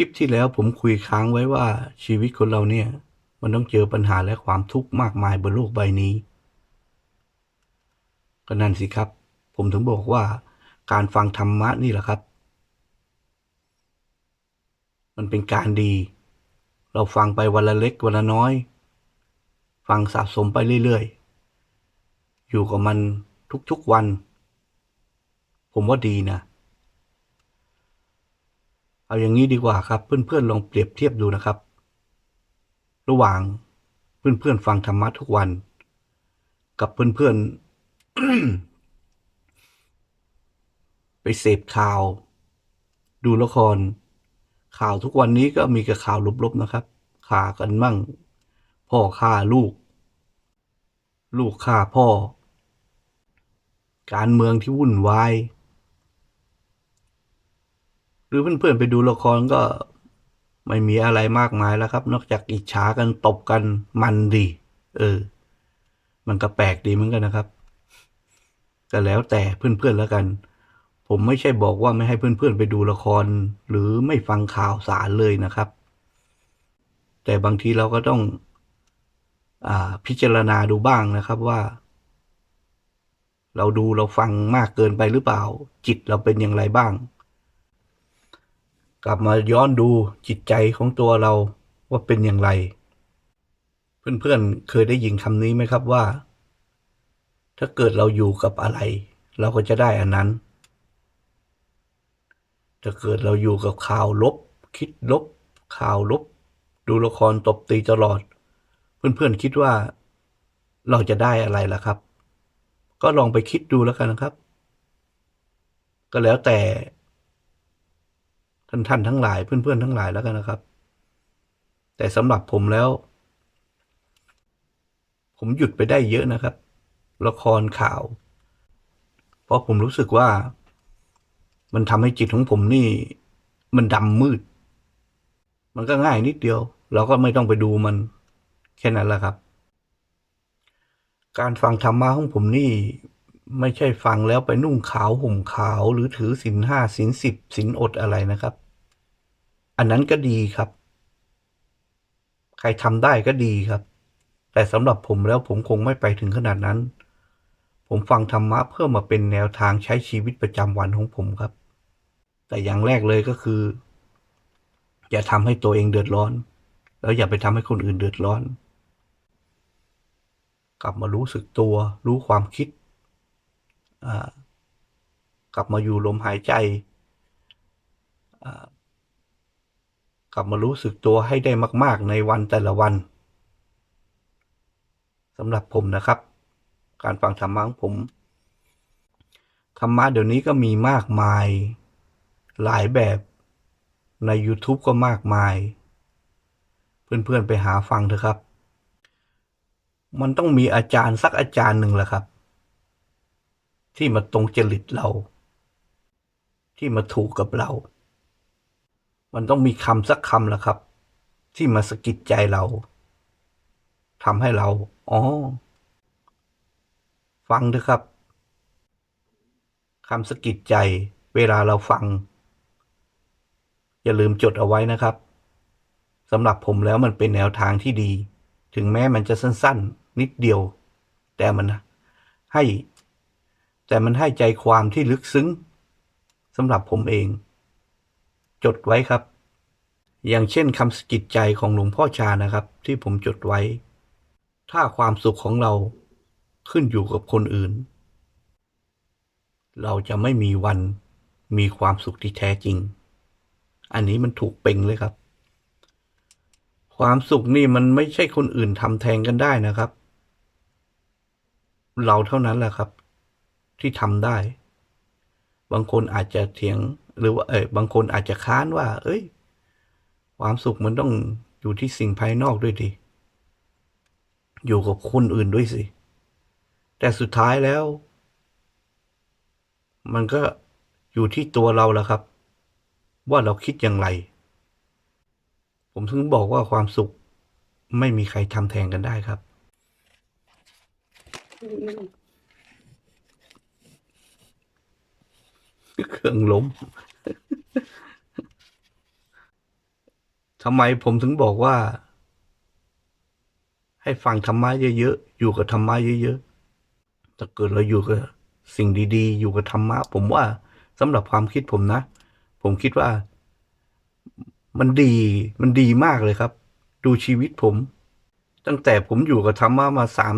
คลิปที่แล้วผมคุยค้างไว้ว่าชีวิตคนเราเนี่ย มันต้องเจอปัญหาและความทุกข์มากมายบนโลกใบนี้ ก็นั่นสิครับ ผมถึงบอกว่าการฟังธรรมะนี่แหละครับ มันเป็นการดี เราฟังไปวันละเล็กวันละน้อย ฟังสะสมไปเรื่อยๆ อยู่กับมันทุกๆวัน ผมว่าดีนะ เอาอย่างนี้ดีกว่าครับเพื่อนๆลองเปรียบเทียบดูนะครับ ระหว่างเพื่อนๆฟังธรรมะทุกวัน กับเพื่อนๆไปเสพข่าว ดูละคร ข่าวทุกวันนี้ก็มีแต่ข่าวลบๆนะครับข่ากันมั่ง พ่อฆ่าลูก ลูกฆ่าพ่อ การเมืองที่วุ่นวาย หรือเพื่อนๆไปดูละครก็ไม่มีอะไรมากมายแล้วครับ นอกจากอิจฉากันตบกันมันดี เออ มันก็แปลกดีเหมือนกันนะครับ ก็แล้วแต่เพื่อนๆแล้วกัน ผมไม่ใช่บอกว่าไม่ให้เพื่อนๆไปดูละคร หรือไม่ฟังข่าวสารเลยนะครับ แต่บางทีเราก็ต้องอพิจารณาดูบ้างนะครับว่า เราดูเราฟังมากเกินไปหรือเปล่า จิตเราเป็นอย่างไรบ้าง กลับมาย้อนดูจิตใจของตัวเราว่าเป็นอย่างไร เพื่อนๆเคยได้ยินคำนี้ไหมครับว่า ถ้าเกิดเราอยู่กับอะไร เราก็จะได้อันนั้น ถ้าเกิดเราอยู่กับข่าวลบ คิดลบ ข่าวลบ ดูละครตบตีตลอด เพื่อนๆคิดว่าเราจะได้อะไรล่ะครับ ก็ลองไปคิดดูแล้วกันนะครับ ก็แล้วแต่ ท่านท่านทั้งหลายเพื่อนๆทั้งหลายแล้วกันนะครับ แต่สำหรับผมแล้ว ผมหยุดไปได้เยอะนะครับ ละครข่าว เพราะผมรู้สึกว่า มันทำให้จิตของผมนี่ มันดำมืด มันก็ง่ายนิดเดียว เราก็ไม่ต้องไปดูมัน แค่นั้นแหละครับ การฟังธรรมะของผมนี่ ไม่ใช่ฟังแล้วไปนุ่งขาวห่มขาวหรือถือศีลห้าศีลสิบศีลอดอะไรนะครับ อันนั้นก็ดีครับ ใครทำได้ก็ดีครับ แต่สำหรับผมแล้วผมคงไม่ไปถึงขนาดนั้น ผมฟังธรรมะเพื่อมาเป็นแนวทางใช้ชีวิตประจำวันของผมครับ แต่อย่างแรกเลยก็คือ อย่าทำให้ตัวเองเดือดร้อน แล้วอย่าไปทำให้คนอื่นเดือดร้อน กลับมารู้สึกตัว รู้ความคิด กลับมาอยู่ลมหายใจ กลับมารู้สึกตัวให้ได้มาก ๆ ในวันแต่ละวันสำหรับผมนะครับ การฟังธรรมะของผมธรรมะเดี๋ยวนี้ก็มีมากมายหลายแบบใน YouTube ก็มากมาย เพื่อนๆไปหาฟังเถอะครับ มันต้องมีอาจารย์สักอาจารย์หนึ่งแหละครับ ที่มาตรงจริตเรา ที่มาถูกกับเรา มันต้องมีคำสักคำแหละครับ ที่มาสะกิดใจเราทำให้เรา อ๋อ ฟังเถอะครับคำสะกิดใจ เวลาเราฟัง อย่าลืมจดเอาไว้นะครับสำหรับผมแล้วมันเป็นแนวทางที่ดี ถึงแม้มันจะสั้น ๆ นิดเดียว แต่มันให้ แต่มันให้ใจความที่ลึกซึ้งสำหรับผมเอง จดไว้ครับ อย่างเช่นคำสกิดใจของหลวงพ่อชานะครับ ที่ผมจดไว้ ถ้าความสุขของเราขึ้นอยู่กับคนอื่น เราจะไม่มีวันมีความสุขที่แท้จริง อันนี้มันถูกเป่งเลยครับ ความสุขนี่มันไม่ใช่คนอื่นทำแทนกันได้นะครับ เราเท่านั้นแหละครับ ที่ทำได้ บางคนอาจจะเถียงหรือว่าเออบางคนอาจจะค้านว่า เอ้ย ความสุขมันต้องอยู่ที่สิ่งภายนอกด้วยดิอยู่กับคนอื่นด้วยสิ แต่สุดท้ายแล้ว มันก็อยู่ที่ตัวเราแหละครับ ว่าเราคิดอย่างไร ผมถึงบอกว่าความสุขไม่มีใครทำแทนกันได้ครับ เครื่องล้มทำไมผมถึงบอกว่า ให้ฟังธรรมะเยอะๆ อยู่กับธรรมะเยอะๆ ถ้าเกิดเราอยู่กับสิ่งดีๆ อยู่กับธรรมะ ผมว่าสำหรับความคิดผมนะ ผมคิดว่ามันดี มันดีมากเลยครับ ดูชีวิตผม ตั้งแต่ผมอยู่กับธรรมะมาสาม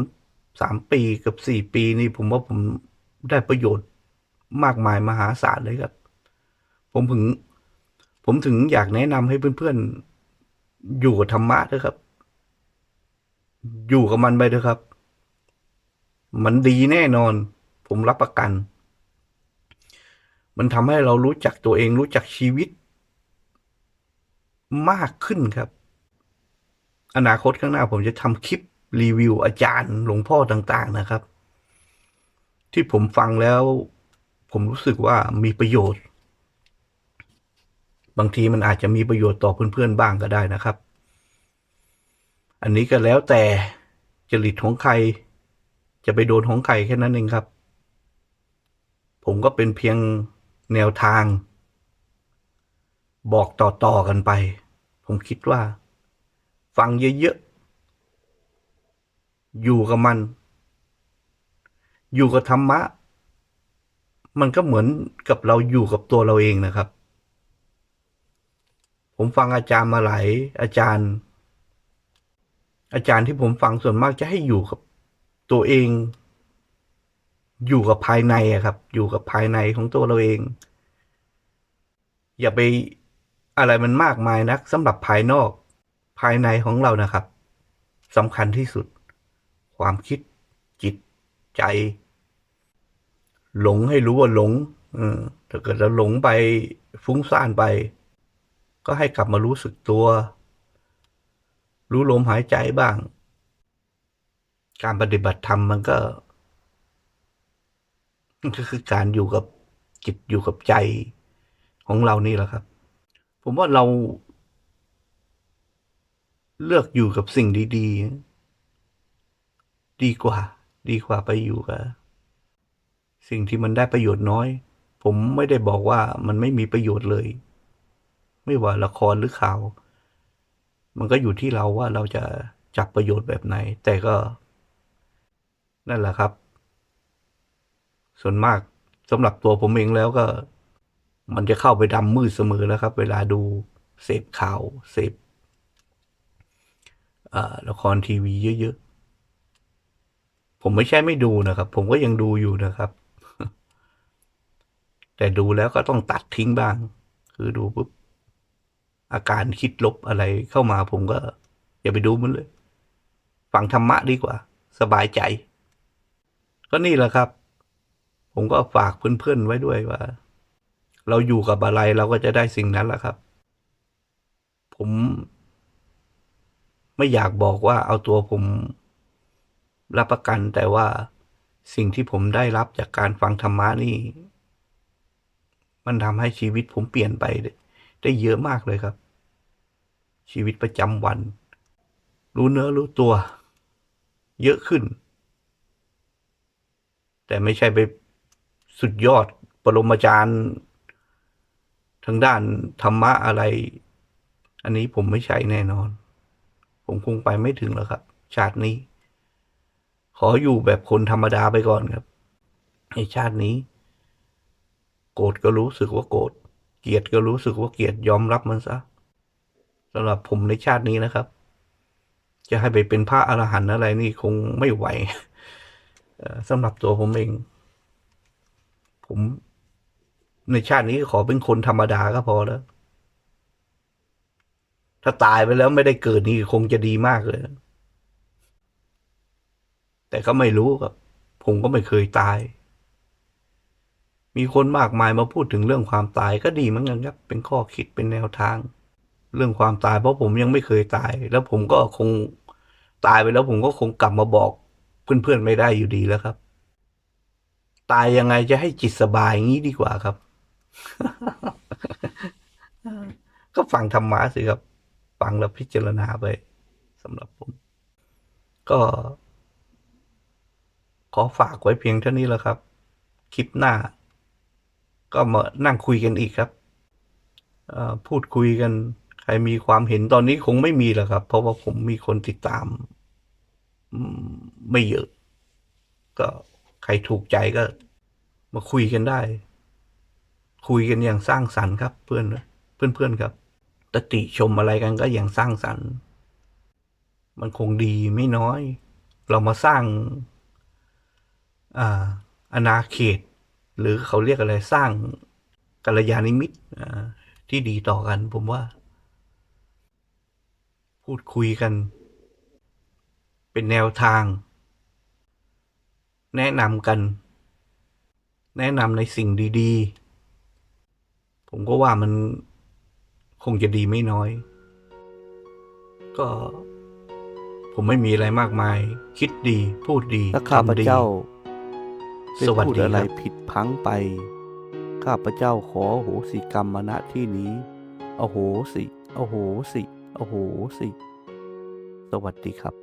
สามปีกับสี่ปีนี่ผมว่าผมได้ประโยชน์ มากมายมหาศาลเลยครับ ผมถึง ผมถึงอยากแนะนำให้เพื่อนๆ อยู่กับธรรมะด้วยครับ อยู่กับมันไปเถอะครับ มันดีแน่นอน ผมรับประกัน มันทำให้เรารู้จักตัวเองรู้จักชีวิต มากขึ้นครับ อนาคตข้างหน้าผมจะทำคลิปรีวิวอาจารย์หลวงพ่อต่าง ๆ นะครับ ที่ผมฟังแล้ว ผมรู้สึกว่ามีประโยชน์ บางทีมันอาจจะมีประโยชน์ต่อเพื่อนๆบ้างก็ได้นะครับ อันนี้ก็แล้วแต่จริตของใคร จะไปโดนของใครแค่นั้นเองครับ ผมก็เป็นเพียงแนวทาง บอกต่อๆกันไป ผมคิดว่า ฟังเยอะๆ อยู่กับมัน อยู่กับธรรมะ มันก็เหมือนกับเราอยู่กับตัวเราเองนะครับ ผมฟังอาจารย์มาหลายอาจารย์ อาจารย์ที่ผมฟังส่วนมากจะให้อยู่กับตัวเอง อยู่กับภายในอะครับ อยู่กับภายในของตัวเราเอง อย่าไปอะไรมันมากมายนักสำหรับภายนอกภายในของเรานะครับสำคัญที่สุด ความคิดจิตใจ หลงให้รู้ว่าหลงถ้าเกิดเราหลงไปฟุ้งซ่านไป ก็ให้กลับมารู้สึกตัว รู้ลมหายใจบ้าง การปฏิบัติธรรมมันก็ก็คือการอยู่กับจิตอยู่กับใจของเรานี่แหละครับ ผมว่าเราเลือกอยู่กับสิ่งดี ๆ ดีกว่า ดีกว่าไปอยู่กับ สิ่งที่มันได้ประโยชน์น้อย ผมไม่ได้บอกว่ามันไม่มีประโยชน์เลย ไม่ว่าละครหรือข่าว มันก็อยู่ที่เราว่าเราจะจับประโยชน์แบบไหน แต่ก็ นั่นแหละครับ ส่วนมากสำหรับตัวผมเองแล้วก็ มันจะเข้าไปดำมืดเสมอแล้วครับ เวลาดูเสพข่าวเสพละครทีวีเยอะๆผมไม่ใช่ไม่ดูนะครับ ผมก็ยังดูอยู่นะครับ แต่ดูแล้วก็ต้องตัดทิ้งบ้าง คือดูปุ๊บอาการคิดลบอะไรเข้ามาผมก็ อย่าไปดูมันเลย ฟังธรรมะดีกว่า สบายใจ ก็นี่แหละครับ ผมก็ฝากเพื่อนๆไว้ด้วยว่า เราอยู่กับอะไรเราก็จะได้สิ่งนั้นแหละครับ ผม ไม่อยากบอกว่าเอาตัวผมรับประกันแต่ว่าสิ่งที่ผมได้รับจากการฟังธรรมะนี่ มันทำให้ชีวิตผมเปลี่ยนไปได้เยอะมากเลยครับ ชีวิตประจำวัน รู้เนื้อรู้ตัว เยอะขึ้น แต่ไม่ใช่ไปสุดยอดปรมาจารย์ทางด้านธรรมะอะไร อันนี้ผมไม่ใช่แน่นอน ผมคงไปไม่ถึงแล้วครับ ชาตินี้ ขออยู่แบบคนธรรมดาไปก่อนครับ ในชาตินี้ โกรธก็รู้สึกว่าโกรธ เกลียดก็รู้สึกว่าเกลียด ยอมรับมันซะสำหรับผมในชาตินี้นะครับ จะให้ไปเป็นพระอรหันต์อะไรนี่คงไม่ไหวสำหรับตัวผมเอง ผมในชาตินี้ขอเป็นคนธรรมดาก็พอแล้ว ถ้าตายไปแล้วไม่ได้เกิดนี่คงจะดีมากเลย แต่ก็ไม่รู้ครับ ผมก็ไม่เคยตาย มีคนมากมายมาพูดถึงเรื่องความตายก็ดีเหมือนกันครับ เป็นข้อคิดเป็นแนวทาง เรื่องความตายเพราะผมยังไม่เคยตาย แล้วผมก็คงตายไปแล้วผมก็คงกลับมาบอกเพื่อนๆไม่ได้อยู่ดีแล้วครับ ตายยังไงจะให้จิตสบายอย่างนี้ดีกว่าครับ ก็ฟังธรรมะสิครับ ฟังแล้วพิจารณาไปสำหรับผม ก็ ขอฝากไว้เพียงเท่านี้แล้วครับ คลิปหน้า ก็มานั่งคุยกันอีกครับพูดคุยกัน ใครมีความเห็นตอนนี้คงไม่มีแล้วครับ เพราะว่าผมมีคนติดตาม ไม่เยอะ ก็ใครถูกใจก็ มาคุยกันได้ คุยกันอย่างสร้างสรรค์ครับ เพื่อนเพื่อนเพื่อนๆครับตติชมอะไรกันก็อย่างสร้างสรรค์ มันคงดีไม่น้อย เรามาสร้างอาอาณาเขต หรือเขาเรียกอะไรสร้างกัลยาณมิตรอ่าที่ดีต่อกัน ผมว่า พูดคุยกัน เป็นแนวทาง แนะนำกัน แนะนำในสิ่งดีๆ ผมก็ว่ามันคงจะดีไม่น้อย ก็ผมไม่มีอะไรมากมาย คิดดี พูดดีถ้าข้าพทำดีเจ้า ได้สวัสพูดดีอะไรครับผิดพลั้งไป ข้าพเจ้าขออโหสิกรรมมาณที่นี้อโหสิ อโหสิ อโหสิ สวัสดีครับ